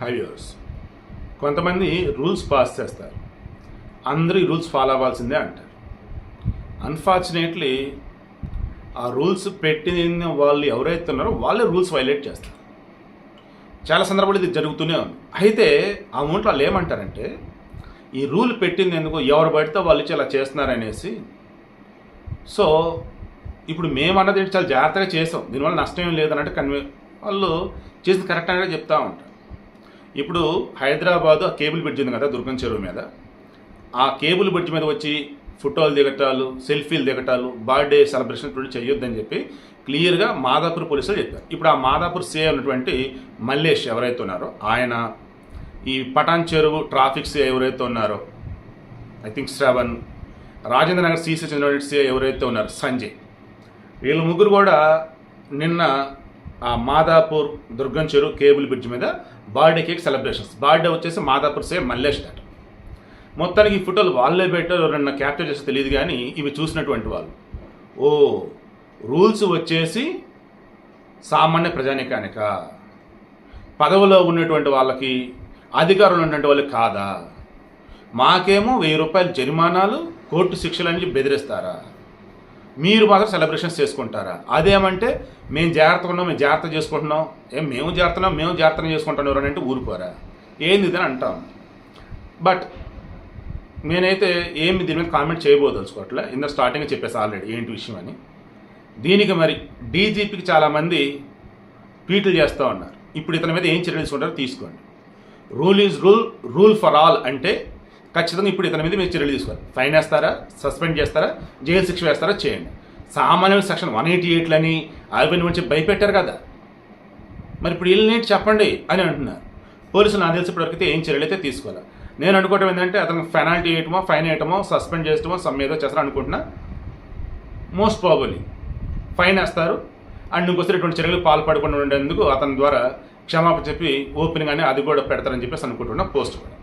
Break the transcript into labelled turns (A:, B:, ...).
A: హైవ్యూర్స్ కొంతమంది rules pass చేస్తారు. అందరూ ఈ రూల్స్ ఫాలో అవ్వాల్సిందే అంటారు. అన్ఫార్చునేట్లీ ఆ రూల్స్ పెట్టిన వాళ్ళు ఎవరైతే ఉన్నారో వాళ్ళే రూల్స్ వైలేట్ చేస్తారు. చాలా సందర్భాలు ఇది జరుగుతూనే ఉంది. అయితే ఆ మూంట్లో వాళ్ళు ఏమంటారంటే ఈ రూల్ పెట్టింది ఎందుకు? ఎవరు పడితే వాళ్ళు ఇచ్చి ఇలా చేస్తున్నారనేసి. సో ఇప్పుడు మేము అన్నది చాలా జాగ్రత్తగా చేసాం. దీనివల్ల నష్టం ఏం లేదన్నట్టు కన్వే వాళ్ళు చేసింది కరెక్ట్ అనేది చెప్తా ఉంటారు. ఇప్పుడు హైదరాబాద్ ఆ కేబుల్ బ్రిడ్జ్ ఉంది కదా దుర్గం చెరువు మీద. ఆ కేబుల్ బ్రిడ్జ్ మీద వచ్చి ఫోటోలు దిగటాలు సెల్ఫీలు దిగటాలు బర్త్డే సెలబ్రేషన్ ఇప్పుడు చేయొద్దని చెప్పి క్లియర్గా మాదాపూర్ పోలీసులు చెప్పారు. ఇప్పుడు ఆ మాదాపూర్ సే ఉన్నటువంటి మల్లేష్ ఎవరైతే ఉన్నారో ఆయన ఈ పటాన్ చెరువు ట్రాఫిక్ సే ఎవరైతే ఉన్నారో I think Shravan Rajendra Nagar CC చెందినటువంటి సే ఎవరైతే ఉన్నారో సంజయ్ వీళ్ళు ముగ్గురు కూడా నిన్న మాదాపూర్ దుర్గం చెరువు కేబుల్ బ్రిడ్జ్ మీద బర్త్డే కేక్ సెలబ్రేషన్స్. బర్త్డే వచ్చేసి మాదాపూర్ సేమ్ మల్లేష్ దాట మొత్తానికి ఈ ఫోటోలు వాళ్ళే పెట్టారు ఎవరన్నా క్యాప్చర్ చేస్తే తెలియదు కానీ ఇవి చూసినటువంటి వాళ్ళు. ఓ రూల్స్ వచ్చేసి సామాన్య ప్రజానికానిక. పదవిలో ఉన్నటువంటి వాళ్ళకి అధికారులు ఉన్నటువంటి వాళ్ళకి కాదా? మాకేమో వెయ్యి రూపాయలు జరిమానాలు కోర్టు శిక్షలు అని బెదిరిస్తారా? మీరు మాత్రం సెలబ్రేషన్స్ చేసుకుంటారా? అదేమంటే మేము జాగ్రత్తగా ఉన్నాం మేము జాగ్రత్త చేసుకుంటున్నాం. ఏం మేము జాగ్రత్తన్నాం మేము జాగ్రత్తగా చేసుకుంటాం ఎవరని అంటే ఊరుకోరా. ఏంది ఇదని అని అంటాం. బట్ నేనైతే ఏమి దీని మీద కామెంట్ చేయబోదలుచుకోవట్లే ఇంత స్టార్టింగ్ చెప్పేసి ఆల్రెడీ ఏంటి విషయం అని. దీనికి మరి డీజీపీకి చాలామంది ట్వీట్లు చేస్తూ ఉన్నారు. ఇప్పుడు ఇతని మీద ఏం చర్యలు తీసుకుంటారో తీసుకోండి. Rule is rule rule for all అంటే ఖచ్చితంగా ఇప్పుడు ఇతని మీద మీరు చర్యలు తీసుకోవాలి. ఫైన్ వేస్తారా? సస్పెండ్ చేస్తారా? జైలు శిక్ష వేస్తారా? చేయండి. సామాన్య సెక్షన్ వన్ ఎయిటీ ఎయిట్లని అవి నుంచి భయపెట్టారు కదా. మరి ఇప్పుడు వీళ్ళని చెప్పండి అని అంటున్నారు. పోలీసులు నాకు తెలిసి ఇప్పటివరకైతే ఏం చర్యలు అయితే తీసుకోవాలి. నేను అనుకోవటం ఏంటంటే అతనికి పెనాల్టీ వేయటమో ఫైన్ వేయటమో సస్పెండ్ చేయటమో సమ్ ఏదో చేస్తారు అనుకుంటున్నా? మోస్ట్ ప్రాబులీ ఫైన్ వేస్తారు. అండ్ ఇంకొకసారి ఇటువంటి చర్యలు పాల్పడకుండా ఉండేందుకు అతని ద్వారా క్షమాపణ చెప్పి ఓపెనింగ్ అని అది కూడా పెడతారని చెప్పేసి అనుకుంటున్నా పోస్ట్ కూడా.